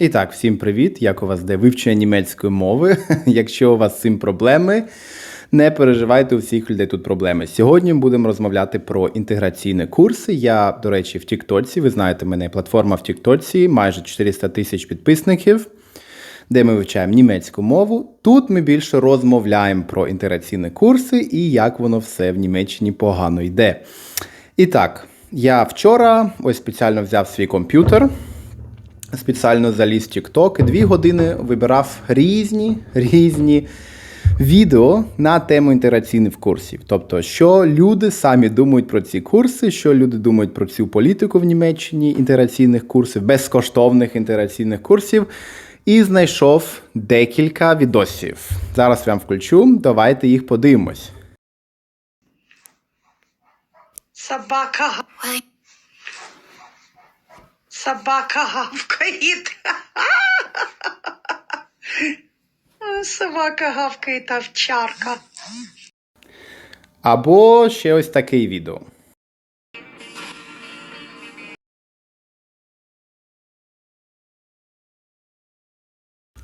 І так, всім привіт! Як у вас де вивчення німецької мови? Якщо у вас з цим проблеми, не переживайте у всіх людей тут проблеми. Сьогодні будемо розмовляти про інтеграційні курси. Я, до речі, в Тіктоці. Ви знаєте мене, платформа в Тіктоці, майже 400 тисяч підписників, де ми вивчаємо німецьку мову. Тут ми більше розмовляємо про інтеграційні курси і як воно все в Німеччині погано йде. І так, я вчора ось спеціально взяв свій комп'ютер спеціально заліз в TikTok і дві години вибирав різні різні відео на тему інтеграційних курсів. Тобто, що люди самі думають про ці курси, що люди думають про цю політику в Німеччині інтеграційних курсів, безкоштовних інтеграційних курсів. І знайшов декілька відосів. Зараз я вам включу. Давайте їх подивимось. Собака. Собака гавкает. Собака гавкает, овчарка. Або ще ось таке відео.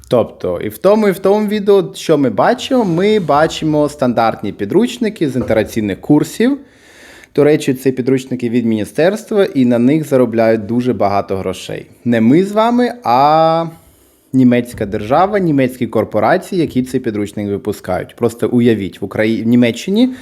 Тобто, і в тому, і в тому відео, що ми бачимо, ми бачимо стандартні підручники з інтераційних курсів. До речі, це підручники від міністерства, і на них заробляють дуже багато грошей. Не ми з вами, а німецька держава, німецькі корпорації, які цей підручник випускають. Просто уявіть, в Украї... в Німеччині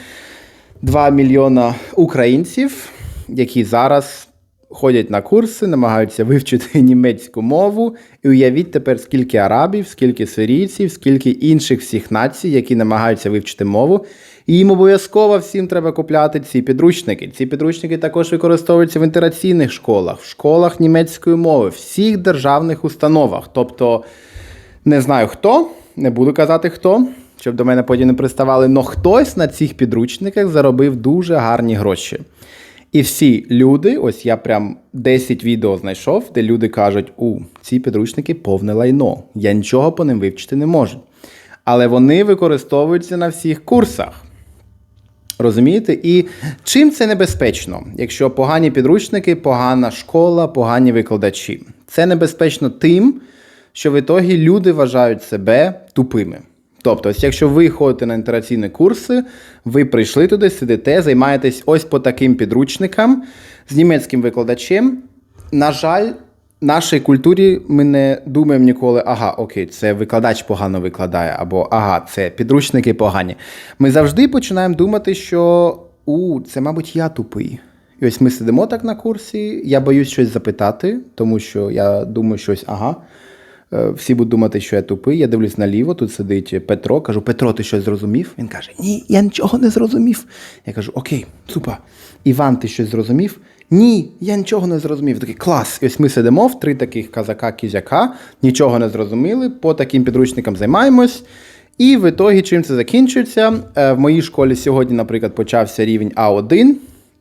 2 мільйона українців, які зараз ходять на курси, намагаються вивчити німецьку мову. І уявіть тепер, скільки арабів, скільки сирійців, скільки інших всіх націй, які намагаються вивчити мову. І їм обов'язково всім треба купляти ці підручники. Ці підручники також використовуються в інтераційних школах, в школах німецької мови, всіх державних установах. Тобто, не знаю хто, не буду казати хто, щоб до мене потім не приставали, але хтось на цих підручниках заробив дуже гарні гроші. І всі люди, ось я прям 10 відео знайшов, де люди кажуть: у ці підручники повне лайно, я нічого по ним вивчити не можу. Але вони використовуються на всіх курсах. Розумієте? І чим це небезпечно, якщо погані підручники, погана школа, погані викладачі? Це небезпечно тим, що в ітогі люди вважають себе тупими. Тобто, ось якщо ви ходите на інтераційні курси, ви прийшли туди, сидите, займаєтесь ось по таким підручникам з німецьким викладачем. На жаль, в нашій культурі ми не думаємо ніколи, ага, окей, це викладач погано викладає, або ага, це підручники погані. Ми завжди починаємо думати, що у, це, мабуть, я тупий. І ось ми сидимо так на курсі, я боюсь щось запитати, тому що я думаю, щось, ага. Е, Всі будуть думати, що я тупий. Я дивлюсь наліво, тут сидить Петро. Кажу, Петро, ти щось зрозумів? Він каже: Ні, я нічого не зрозумів. Я кажу, окей, супер. Іван, ти щось зрозумів? Ні, я нічого не зрозумів. Такий клас. І ось ми сидимо в три таких казака-кізяка, нічого не зрозуміли, по таким підручникам займаємось. І в ітогі, чим це закінчується? Е, В моїй школі сьогодні, наприклад, почався рівень А1.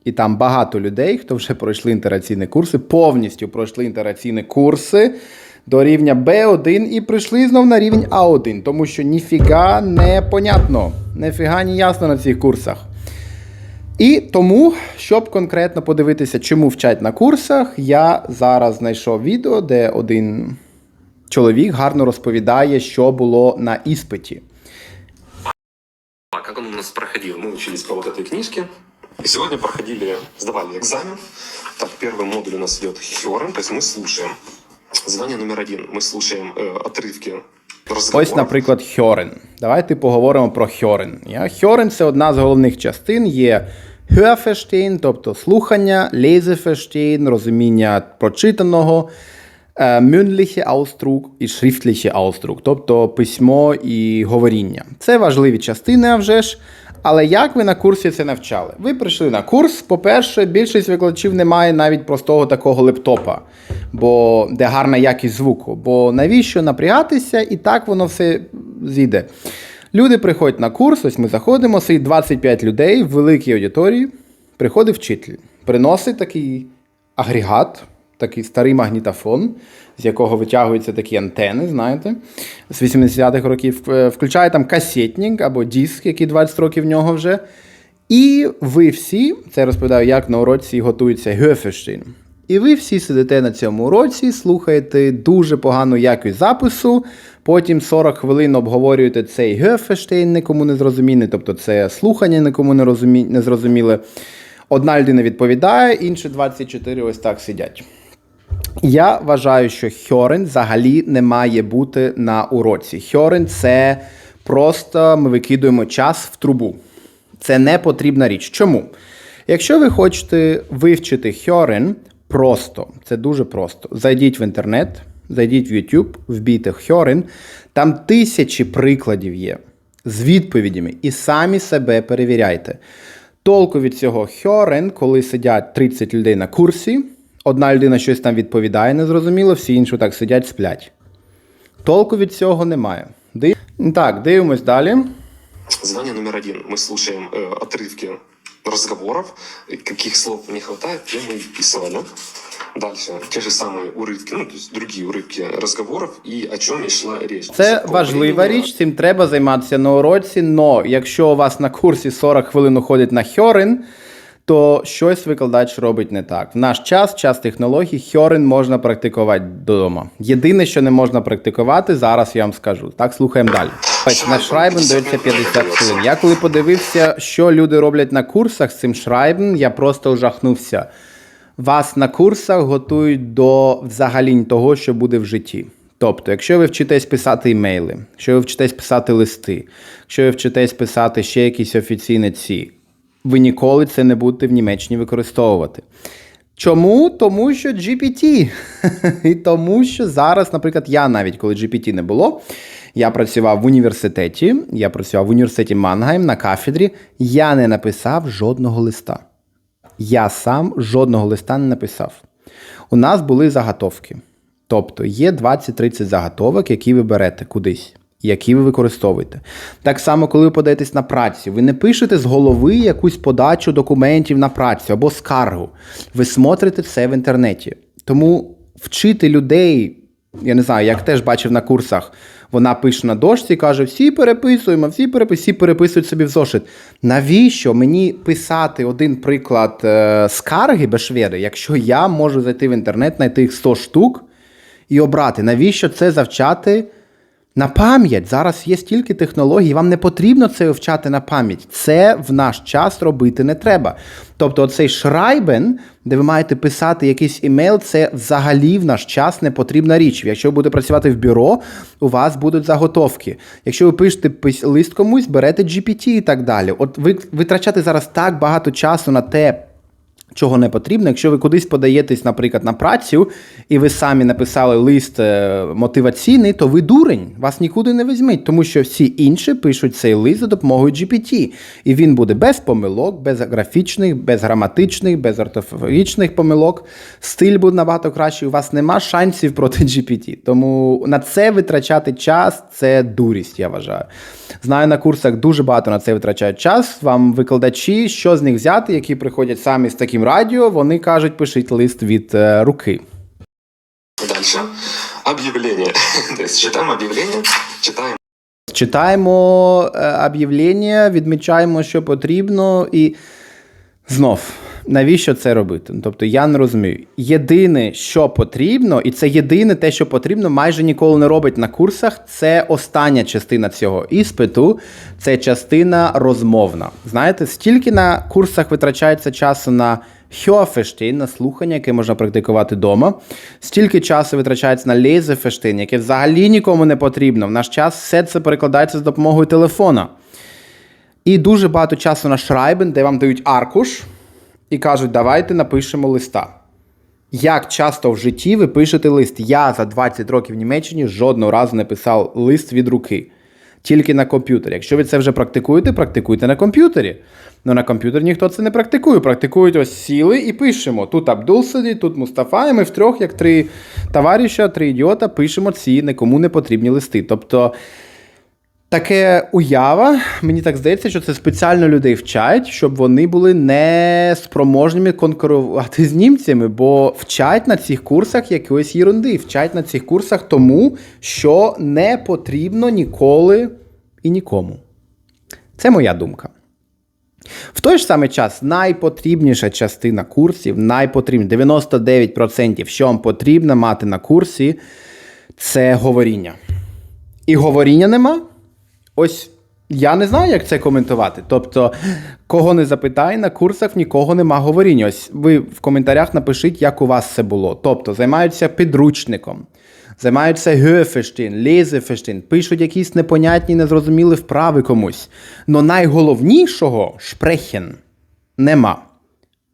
І там багато людей, хто вже пройшли інтераційні курси, повністю пройшли інтераційні курси до рівня Б1 і прийшли знов на рівень А1, тому що ніфіга не понятно, ніфіга не ясно на цих курсах. І тому, щоб конкретно подивитися, чому вчать на курсах, я зараз знайшов відео, де один чоловік гарно розповідає, що було на іспиті. А как он у нас проходил? Мы учились по вот этой книжке. И сегодня проходили, сдавали экзамен. Так, первый модуль у нас идет Херон, то есть мы слушаем. Задание номер один. Мы слушаем э, отрывки разговоров. Ось, наприклад, Хьорен. Давайте поговоримо про Хьорен. Я- Хьорен це одна з головних частин. Є Hörverstehen, тобто слухання, Leseverstehen, розуміння прочитаного, е, mündliche Ausdruck і schriftliche Ausdruck, тобто письмо і говоріння. Це важливі частини, а вже ж. але як ви на курсі це навчали? Ви прийшли на курс. По-перше, більшість викладачів не має навіть простого такого лептопа, бо де гарна якість звуку. Бо навіщо напрягатися, і так воно все зійде. Люди приходять на курс, ось ми заходимо, сидить 25 людей в великій аудиторії. Приходить вчитель, приносить такий агрегат, такий старий магнітофон, з якого витягуються такі антени, знаєте, з 80-х років. Е, Включає там касетник або диск, який 20 років в нього вже. І ви всі, це я розповідаю, як на уроці готується Гёфештейн. І ви всі сидите на цьому уроці, слухаєте дуже погану якість запису, потім 40 хвилин обговорюєте цей Гефештейн, нікому не зрозумілий, тобто це слухання нікому не, розумі... не зрозуміле. Одна людина відповідає, інші 24 ось так сидять. Я вважаю, що Хьорен взагалі не має бути на уроці. Хьорен це просто ми викидуємо час в трубу. Це не потрібна річ. Чому? Якщо ви хочете вивчити Хьорен просто, це дуже просто. Зайдіть в інтернет, зайдіть в YouTube, вбійте Хьорен, там тисячі прикладів є з відповідями і самі себе перевіряйте. Толку від цього Хьорен, коли сидять 30 людей на курсі, одна людина щось там відповідає, незрозуміло, всі інші так сидять, сплять. Толку від цього немає. Див... Так, дивимось далі. Задание номер один. Мы слушаем э, отрывки разговоров, и каких слов не хватает, те мы писали. Дальше те же самые урывки, ну, то есть другие урывки разговоров и о чем и шла речь. Це С какого важлива времени річ, цим треба займатися на уроці. Но якщо у вас на курсі 40 хвилин уходить на Хьорен, то щось викладач робить не так. В наш час, час технологій, Хьорен можна практикувати вдома. Єдине, що не можна практикувати, зараз я вам скажу. Так, слухаємо далі. На Шрайбен дається 50 хвилин. Я коли подивився, що люди роблять на курсах з цим Шрайбен, я просто ожахнувся. Вас на курсах готують до взагалі того, що буде в житті. Тобто, якщо ви вчитесь писати імейли, якщо ви вчитесь писати листи, якщо ви вчитесь писати ще якісь офіційні ці, ви ніколи це не будете в Німеччині використовувати. Чому? Тому що GPT. І тому що зараз, наприклад, я навіть коли GPT не було, я працював в університеті, я працював в університеті Мангайм на кафедрі, я не написав жодного листа. Я сам жодного листа не написав. У нас були заготовки. Тобто є 20-30 заготовок, які ви берете кудись, які ви використовуєте. Так само, коли ви подаєтесь на працю, ви не пишете з голови якусь подачу документів на працю або скаргу. Ви смотрите це в інтернеті. Тому вчити людей, я не знаю, як теж бачив на курсах, вона пише на дошці і каже: всі переписуємо, всі переписують, всі переписують собі в зошит. Навіщо мені писати один приклад е, скарги Бешведи, якщо я можу зайти в інтернет, знайти їх 100 штук і обрати? Навіщо це завчати? На пам'ять зараз є стільки технологій, вам не потрібно це вивчати на пам'ять. Це в наш час робити не треба. Тобто, цей шрайбен, де ви маєте писати якийсь імейл, це взагалі в наш час не потрібна річ. Якщо ви будете працювати в бюро, у вас будуть заготовки. Якщо ви пишете лист комусь, берете GPT і так далі. От ви витрачати зараз так багато часу на те чого не потрібно. Якщо ви кудись подаєтесь, наприклад, на працю, і ви самі написали лист е, мотиваційний, то ви дурень, вас нікуди не візьмуть, тому що всі інші пишуть цей лист за допомогою GPT. І він буде без помилок, без графічних, без граматичних, без ортофагічних помилок. Стиль буде набагато кращий. У вас нема шансів проти GPT. Тому на це витрачати час це дурість, я вважаю. Знаю, на курсах дуже багато на це витрачають час. Вам викладачі, що з них взяти, які приходять самі з таким радіо, вони кажуть, пишіть лист від е, руки. Далі об'явлення. Читаємо об'явлення. Читаємо Читаємо е, об'явлення, відмічаємо, що потрібно, і знов. Навіщо це робити? Ну, Тобто я не розумію. Єдине, що потрібно, і це єдине те, що потрібно, майже ніколи не робить на курсах. Це остання частина цього іспиту, це частина розмовна. Знаєте, стільки на курсах витрачається часу на Хьофештейн, на слухання, яке можна практикувати вдома. Стільки часу витрачається на лейзефештейн, яке взагалі нікому не потрібно. В наш час все це перекладається з допомогою телефона. І дуже багато часу на Шрайбен, де вам дають аркуш і кажуть, давайте напишемо листа. Як часто в житті ви пишете лист? Я за 20 років в Німеччині жодного разу не писав лист від руки. Тільки на комп'ютері. Якщо ви це вже практикуєте, практикуйте на комп'ютері. Ну на комп'ютері ніхто це не практикує. Практикують ось сіли і пишемо. Тут Абдул сидить, тут Мустафа, і ми втрьох, як три товариша, три ідіота, пишемо ці нікому не потрібні листи. Тобто таке уява, мені так здається, що це спеціально людей вчать, щоб вони були не спроможними конкурувати з німцями, бо вчать на цих курсах якоїсь єрунди, вчать на цих курсах тому, що не потрібно ніколи і нікому. Це моя думка. В той ж самий час найпотрібніша частина курсів, найпотрібніше 99%, що вам потрібно мати на курсі, це говоріння. І говоріння нема. Ось я не знаю, як це коментувати. Тобто, кого не запитай, на курсах нікого нема говоріння. Ось ви в коментарях напишіть, як у вас це було. Тобто, займаються підручником, займаються Hörverstehen, Leseverstehen, пишуть якісь непонятні, незрозумілі вправи комусь. Но найголовнішого шпрехен нема.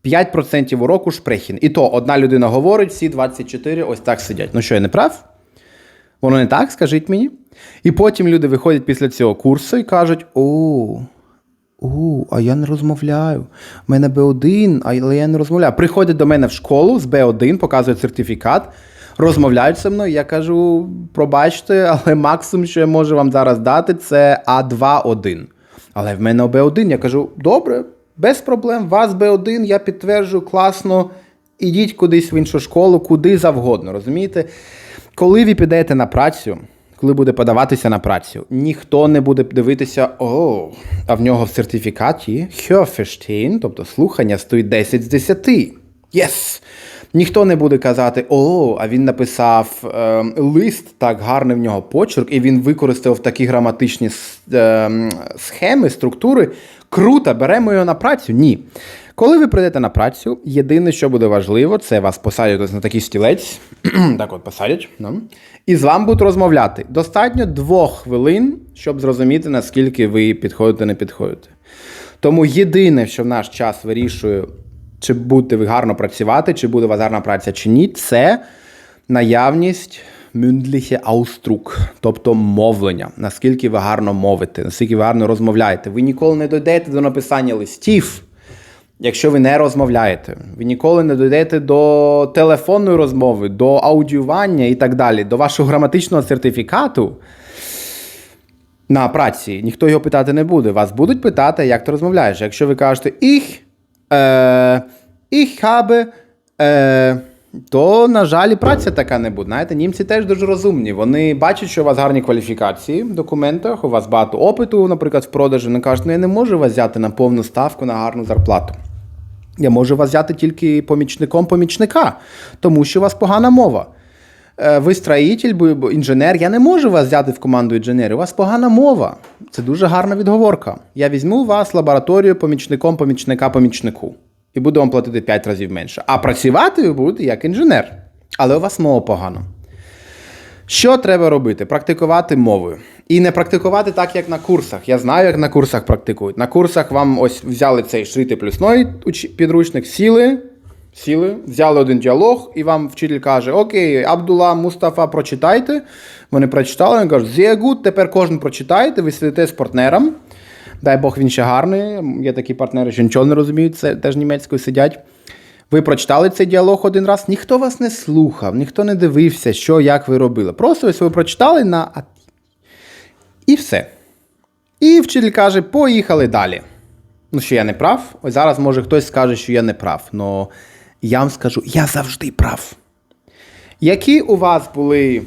5% уроку шпрехен. І то одна людина говорить, всі 24 ось так сидять. Ну що, я не прав? Воно не так, скажіть мені. І потім люди виходять після цього курсу і кажуть: о, о, а я не розмовляю. У мене Б1, але я не розмовляю. Приходять до мене в школу з Б1, показують сертифікат, розмовляють зі мною. Я кажу: пробачте, але максимум, що я можу вам зараз дати, це А2-1. Але в мене Б1. Я кажу: добре, без проблем, вас Б1, я підтверджую, класно. Ідіть кудись в іншу школу, куди завгодно, розумієте? Коли ви підете на працю, коли буде подаватися на працю, ніхто не буде дивитися, о, а в нього в сертифікаті Hörverstehen, тобто слухання, стоїть 10 з 10. Єс! Ніхто не буде казати, о, а він написав е, лист, так гарний в нього почерк, і він використав такі граматичні е, схеми, структури. Круто, беремо його на працю. Ні. Коли ви прийдете на працю, єдине, що буде важливо, це вас посадять на такий стілець, так от посадять, ну, і з вами будуть розмовляти. Достатньо двох хвилин, щоб зрозуміти, наскільки ви підходите, не підходите. Тому єдине, що в наш час вирішує, чи будете ви гарно працювати, чи буде у вас гарна праця, чи ні, це наявність mündliche Ausdruck, тобто мовлення, наскільки ви гарно мовите, наскільки ви гарно розмовляєте. Ви ніколи не дійдете до написання листів, якщо ви не розмовляєте. Ви ніколи не дійдете до телефонної розмови, до аудіювання і так далі, до вашого граматичного сертифікату. На праці ніхто його питати не буде. Вас будуть питати, як ти розмовляєш. Якщо ви кажете ich, е, ich habe, е, то, на жаль, і праця така не буде. Знаєте, німці теж дуже розумні. Вони бачать, що у вас гарні кваліфікації в документах, у вас багато опиту, наприклад, в продажі. Вони кажуть, ну я не можу вас взяти на повну ставку на гарну зарплату. Я можу вас взяти тільки помічником помічника, тому що у вас погана мова. Е, Ви строїтель, інженер. Я не можу вас взяти в команду інженерів. У вас погана мова. Це дуже гарна відговорка. Я візьму вас лабораторію помічником помічника помічнику. І буду вам платити 5 разів менше. А працювати ви будете як інженер. Але у вас мова погана. Що треба робити? Практикувати мовою. І не практикувати так, як на курсах. Я знаю, як на курсах практикують. На курсах вам ось взяли цей шрити плюсної підручник, сіли, сіли, взяли один діалог, і вам вчитель каже: Окей, Абдула, Мустафа, прочитайте. Вони прочитали, він каже, «Sehr тепер кожен прочитайте, ви сидите з партнером. Дай Бог він ще гарний. Є такі партнери, що нічого не розуміють, це теж німецькою сидять. Ви прочитали цей діалог один раз, ніхто вас не слухав, ніхто не дивився, що, як ви робили. Просто ось ви прочитали на і все. І вчитель каже: поїхали далі. Ну, що я не прав. Ось зараз, може, хтось скаже, що я не прав. але я вам скажу, я завжди прав. Які у вас були.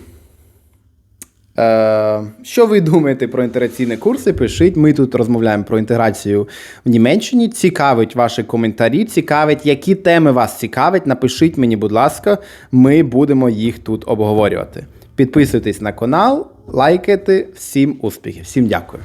Е, що ви думаєте про інтеграційні курси? Пишіть. Ми тут розмовляємо про інтеграцію в Німеччині. Цікавить ваші коментарі, цікавить, які теми вас цікавить. Напишіть мені, будь ласка, ми будемо їх тут обговорювати. Підписуйтесь на канал, лайкайте. Всім успіхів, всім дякую.